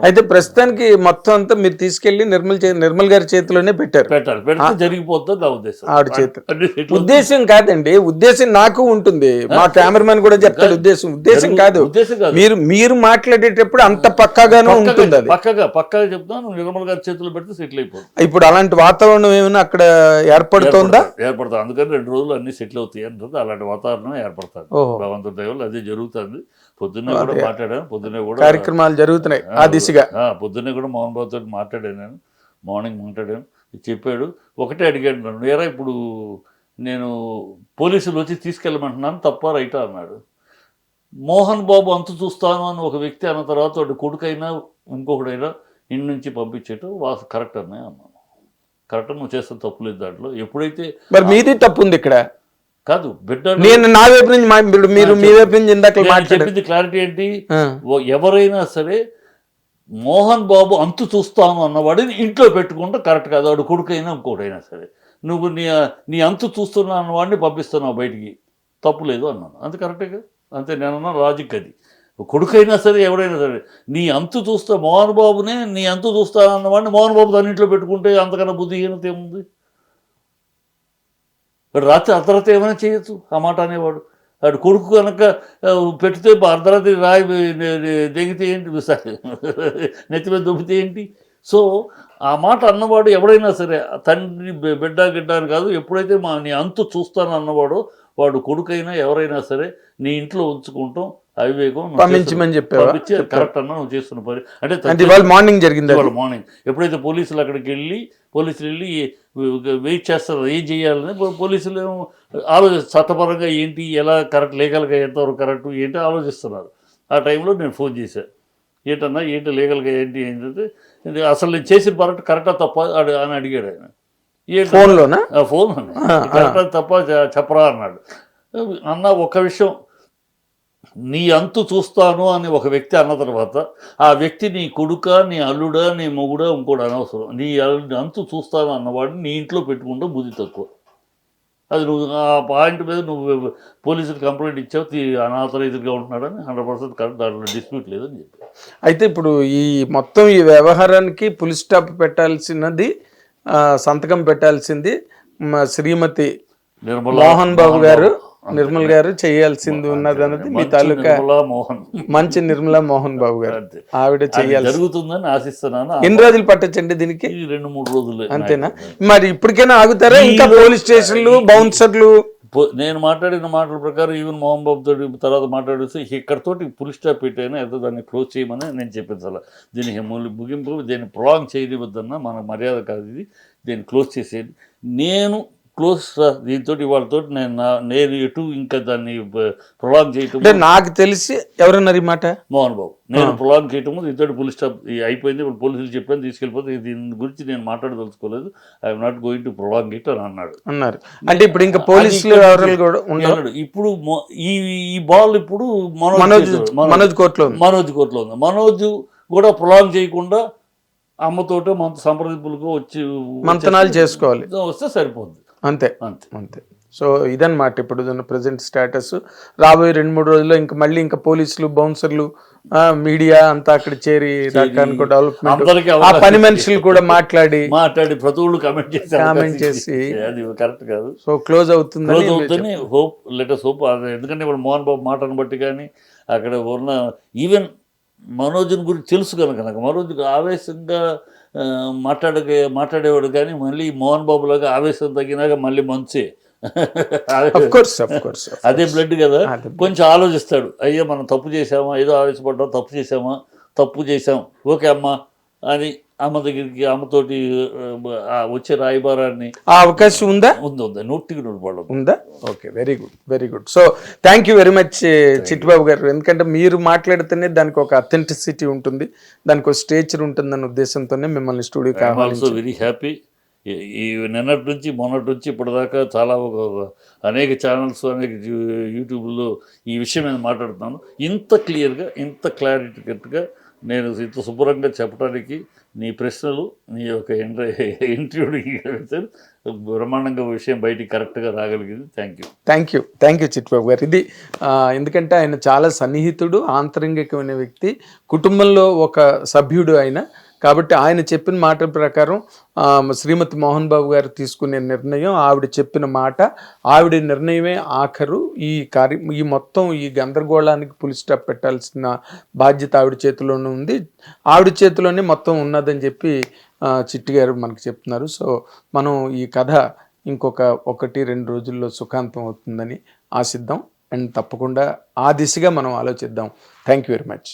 పెట్టడం అయితే ప్రస్తుతానికి మొత్తం అంతా మీరు తీసుకెళ్ళి నిర్మల్ నిర్మల్ గారి చేతిలోనే పెట్టారు. పెట్టాలి పెడితే జరిగిపోతుంది నా ఉద్దేశం. ఆవిడ చేతి. ఉద్దేశం కాదండి. ఉద్దేశం నాకు ఉంటుంది. మా కెమెరామెన్ కూడా చెప్తాడు ఉద్దేశం. ఉద్దేశం కాదు. మీరు మీరు మాట్లాడేటప్పుడు అంత పక్కాగానే ఉంటుంది అది. పక్కగా పక్కగా చెప్తాను నిర్మల్ గారి చేతులు పెడితే సెటిల్ అయిపోతుంది. ఇప్పుడు అలాంటి వాతావరణం ఏమైనా అక్కడ ఏర్పడుతోందా? ఏర్పడుతుంది. అందుకని రెండు రోజులు అన్ని సెటిల్ అవుతాయి అంటుంది. అలాంటి వాతావరణం ఏర్పడుతుంది. భగవంతుడి దయవల్ల అదే జరుగుతుంది. పొద్దున్నే కూడా మాట్లాడాను. పొద్దున్నే కూడా కార్యక్రమాలు జరుగుతున్నాయి. ఆ దిశగా ఆ, పొద్దున్నే కూడా మోహన్ బాబు తోటి మాట్లాడాను నేను. మార్నింగ్ మాట్లాడాను. చెప్పాడు. ఒకటే అడిగాడు నన్ను. ఏరా ఇప్పుడు నేను పోలీసులు వచ్చి తీసుకెళ్ళమంటున్నాను తప్ప రైటా? అన్నాడు. మోహన్ బాబు అంతు చూస్తాను అని ఒక వ్యక్తి అన్న తర్వాత వాడి కొడుకైనా ఇంకొకడైనా ఇంటి నుంచి పంపించేటం వాసు కరెక్ట్ అన్నాయి అన్నాను. కరెక్ట్ నువ్వు చేస్తే తప్పు లేదు దాంట్లో. ఎప్పుడైతే మరి మీది తప్పు ఉంది ఇక్కడ? కాదు బిడ్డ నేను నా వైపు నుంచి మీరు- మీ వైపు నుంచి ఇందాక చెప్పింది క్లారిటీ ఏంటి? ఎవరైనా సరే మోహన్ బాబు అంతు చూస్తాను అన్నవాడిని ఇంట్లో పెట్టుకుంటే కరెక్ట్ కాదు. వాడు కొడుకైనా ఇంకోటైనా సరే. నువ్వు నీ నీ అంతు చూస్తున్నా అన్నవాడిని పంపిస్తున్నావు బయటికి. తప్పు లేదు అన్నాను. అంతే కరెక్టే కదా? అంతే నేను అన్న లాజిక్ అది. కొడుకైనా సరే ఎవడైనా సరే నీ అంతు చూస్తా మోహన్ బాబునే నీ అంతు చూస్తాను అన్నవాడిని మోహన్ బాబు దాని ఇంట్లో పెట్టుకుంటే అంతకన్నా బుద్ధిహీనత ఏముంది? రాత్రి అర్ధరాత్రి ఏమైనా చేయొచ్చు? ఆ మాట అనేవాడు. వాడు కొడుకు కనుక పెట్టితే పెడితే అర్ధరాత్రి రాయి దిగితే ఏంటి? సారీ నెత్తి మీద దుబ్బితే ఏంటి? సో ఆ మాట అన్నవాడు ఎవడైనా సరే తండ్రి బిడ్డ గిడ్డ అని కాదు ఎప్పుడైతే మా నీ అంతు చూస్తాను అన్నవాడో వాడు కొడుకైనా ఎవరైనా సరే నీ ఇంట్లో ఉంచుకుంటాం అవివేకం పంపించమని? పంపించి కరెక్ట్ అన్న నువ్వు చేస్తున్న పని. అంటే ఇవాళ మార్నింగ్ జరిగింది. ఇవాళ మార్నింగ్ ఎప్పుడైతే పోలీసులు అక్కడికి వెళ్ళి పోలీసులు వెళ్ళి వెయిట్ చేస్తారు ఏం చేయాలని పోలీసులు ఆలోచి చట్టపరంగా ఏంటి ఎలా కరెక్ట్ లీగల్గా ఎంతవరకు కరెక్ట్ ఏంటి ఆలోచిస్తున్నారు. ఆ టైంలో నేను ఫోన్ చేశాను ఏంటన్నా ఏంటి లీగల్గా ఏంటి ఏంటంటే అసలు నేను చేసిన పరట్ కరెక్టా తప్ప అని అడిగాడు ఆయన? ఫోన్లోనా? ఫోన్ కరెక్టా తప్ప చెప్పరా అన్నాడు. అన్న ఒక విషయం నీ అంతు చూస్తాను అని ఒక వ్యక్తి అన్న తర్వాత ఆ వ్యక్తి నీ కొడుక నీ అల్లుడా నీ మొగుడా ఇంకోటి అనవసరం. నీ అంతు చూస్తాను అన్నవాడిని నీ ఇంట్లో పెట్టుకుంటే బుద్ధి తక్కువ. అది నువ్వు ఆ పాయింట్ మీద నువ్వు పోలీసులు కంప్లైంట్ ఇచ్చావు తీ అనాథరైజ్డ్గా ఉంటున్నాడని హండ్రెడ్ పర్సెంట్ కరెక్ట్ దాంట్లో డిస్ప్యూట్ లేదని చెప్పి. అయితే ఇప్పుడు ఈ మొత్తం ఈ వ్యవహారానికి పులి స్టాప్ పెట్టాల్సినది సంతకం పెట్టాల్సింది మా శ్రీమతి నిర్మల మోహన్ బాబు గారు. నిర్మల్ గారు చేయాల్సింది ఉన్నది అన్నది మీ తాలూకా మోహన్. మంచి నిర్మలా మోహన్ బాబు గారు. ఆవిడ అది చేయాల్సి జరుగుతుందని ఆశిస్తున్నాను. ఎన్ని రోజులు పట్టచ్చండి దీనికి? రెండు మూడు రోజులు. అంతేనా? మరి ఇప్పటికైనా ఆగుతారా? ఇంకా పోలీస్ స్టేషన్లు బౌన్సర్లు? నేను మాట్లాడిన మాటల ప్రకారం ఈవెన్ మోహన్ బాబు తోటి తర్వాత మాట్లాడేసి ఇక్కడతోటి పులి స్టాప్ పెట్టైనా ఏదో దాన్ని క్లోజ్ చేయమని నేను చెప్పించాలి దీనికి ముగింపు దీన్ని ప్రొలాంగ్ చేయనివద్దన్న మన మర్యాద కాదు ఇది. దీన్ని క్లోజ్ చేసేది నేను క్లోజ్ దీంతో వాళ్ళతో నేను నేను ఎటు ఇంకా దాన్ని ప్రొలాంగ్ చేయటం అంటే నాకు తెలిసి ఎవరన్నారు ఈ మాట? మోహన్ బాబు. నేను ప్రొలాంగ్ చేయటము దీంతో పులి స్టాప్ అయిపోయింది. ఇప్పుడు పోలీసులు చెప్పాను తీసుకెళ్ళిపోతే దీని గురించి నేను మాట్లాడదలుచుకోలేదు. I'm not going to prolong it అని అన్నాడు. అన్నారు. అంటే ఇప్పుడు ఇంకా పోలీసులు ఎవరు కూడా ఉండరు అన్నాడు. ఇప్పుడు ఈ ఈ బాల్ ఇప్పుడు మనోజ్ మనోజ్ కోర్టులో మనోజ్ కోర్టులో ఉంది. మనోజ్ కూడా ప్రొలాంగ్ చేయకుండా అమ్మతోటో మన సంప్రదింపులకు వచ్చి మంతనాలు చేసుకోవాలి. వస్తే సరిపోద్ది. అంతే. అంతే. అంతే. సో ఇదన్నమాట ఇప్పుడు ఉన్న ప్రజెంట్ స్టేటస్. రాబోయే రెండు మూడు రోజుల్లో ఇంకా మళ్ళీ ఇంకా పోలీసులు బౌన్సర్లు మీడియా అంతా అక్కడ చేరి డెవలప్మెంట్ ఆ పని మనుషులు కూడా మాట్లాడి మాట్లాడి ప్రతి ఒళ్ళు కమెంట్ చేసి అవకాశం చేసి. అది కరెక్ట్ కాదు. సో క్లోజ్ అవుతుందని క్లోజ్ అవుతుంది హోప్ లెటర్స్ హోప్ ఎందుకంటే ఇప్పుడు మోహన్ బాబు మాటను బట్టి కానీ అక్కడ ఉన్న ఈవెన్ మనోజ్ని గురించి తెలుసు కనుక నాకు. మనోజ్ ఆవేశంగా మాట్లాడక మాట్లాడేవాడు కానీ మళ్ళీ మోహన్ బాబు లాగా ఆవేశం తగ్గినాక మళ్ళీ మంచి. అదే బ్లడ్ కదా? కొంచెం ఆలోచిస్తాడు. అయ్యో మనం తప్పు చేసామా ఏదో ఆవేశపడ్డాం తప్పు చేసామా తప్పు చేసాం ఓకే అమ్మా అని అమ్మ దగ్గరికి అమ్మతోటి ఆ, వచ్చే రాయబారాన్ని ఆ అవకాశం ఉందా? ఉంది ఉంది. నూటికి నూరు పడదు ఉందా? Okay very good very good. So thank you very much Chittibabu గారు. ఎందుకంటే మీరు మాట్లాడితేనే దానికి ఒక అథెంటిసిటీ ఉంటుంది దానికి ఒక స్టేచర్ ఉంటుందన్న ఉద్దేశంతోనే మిమ్మల్ని స్టూడియోకి ఆల్సో వెరీ హ్యాపీ ఈ నిన్నటి నుంచి మొన్నటి నుంచి ఇప్పటిదాకా చాలా ఒక అనేక ఛానల్స్ అనేక యూట్యూబ్లో ఈ విషయం మీద మాట్లాడుతున్నాను. ఇంత క్లియర్గా ఇంత క్లారిటీగా నేను ఇంత శుభ్రంగా చెప్పడానికి నీ ప్రశ్నలు నీ యొక్క ఇంటర్వ్యూ బ్రహ్మాండంగా విషయం బయటికి కరెక్ట్గా రాగలిగింది. Thank you. Thank you. Thank you Chitbabu గారు. ఇది ఎందుకంటే ఆయన చాలా సన్నిహితుడు ఆంతరంగికమైన వ్యక్తి. కుటుంబంలో ఒక సభ్యుడు ఆయన కాబట్టి ఆయన చెప్పిన మాట ప్రకారం శ్రీమతి మోహన్ బాబు గారు తీసుకునే నిర్ణయం ఆవిడ చెప్పిన మాట ఆవిడ నిర్ణయమే ఆఖరు. ఈ కార్య ఈ మొత్తం ఈ గందరగోళానికి పులి స్టాప్ పెట్టాల్సిన బాధ్యత ఆవిడ చేతిలోనే ఉంది. ఆవిడ చేతిలోనే మొత్తం ఉన్నదని చెప్పి చిట్టి గారు మనకు చెప్తున్నారు. సో మనం ఈ కథ ఇంకొక ఒకటి రెండు రోజుల్లో సుఖాంతం అవుతుందని ఆశిద్దాం. అండ్ తప్పకుండా ఆ దిశగా మనం ఆలోచిద్దాం. Thank you very much